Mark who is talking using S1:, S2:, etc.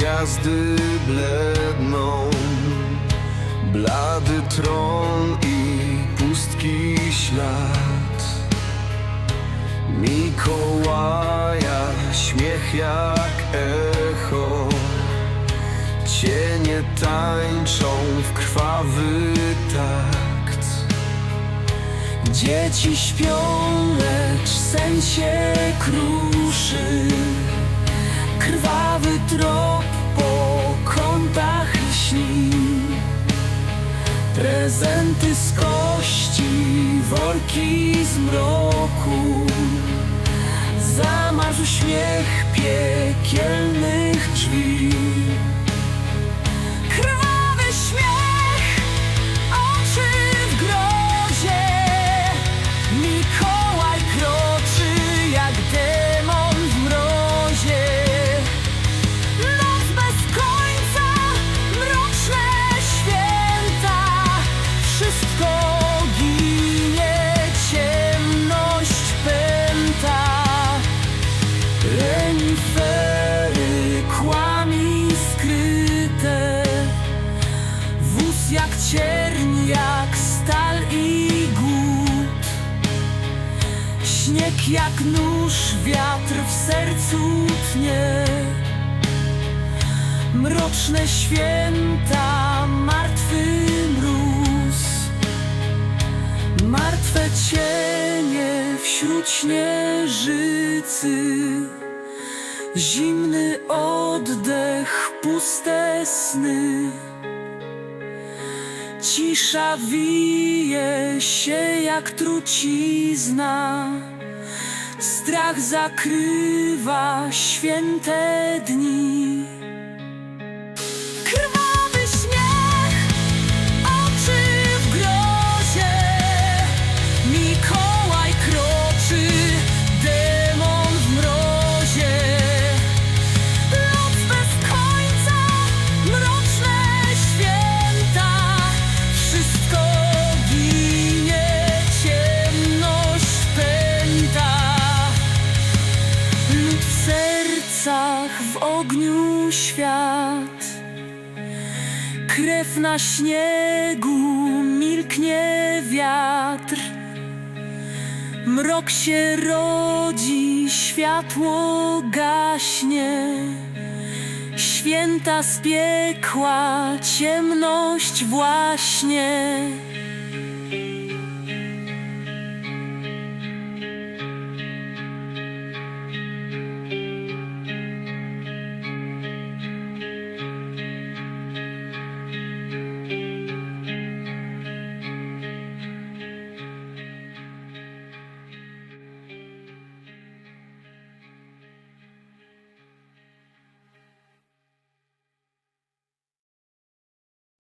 S1: gwiazdy bledną. Blady tron i pustki ślad. Mikołaja śmiech jak echo. Cienie tańczą w krwawy takt. Dzieci śpią, lecz sen się kruszy Trop po kątach lśni. Prezenty z kości, worki z mroku. Zamarł śmiech piekielnych drzwi Wszystko ginie, ciemność pęta. Renifery, kłami skryte. Wóz jak cierń, jak stal i głód. Śnieg jak nóż, wiatr w sercu tnie. Mroczne święta, Martwe cienie wśród śnieżycy. Zimny oddech, puste sny. Cisza wije się jak trucizna. Strach zakrywa święte dni ogniu świat. Krew na śniegu, milknie wiatr. Mrok się rodzi, światło gaśnie. Święta z piekła, ciemność właśnie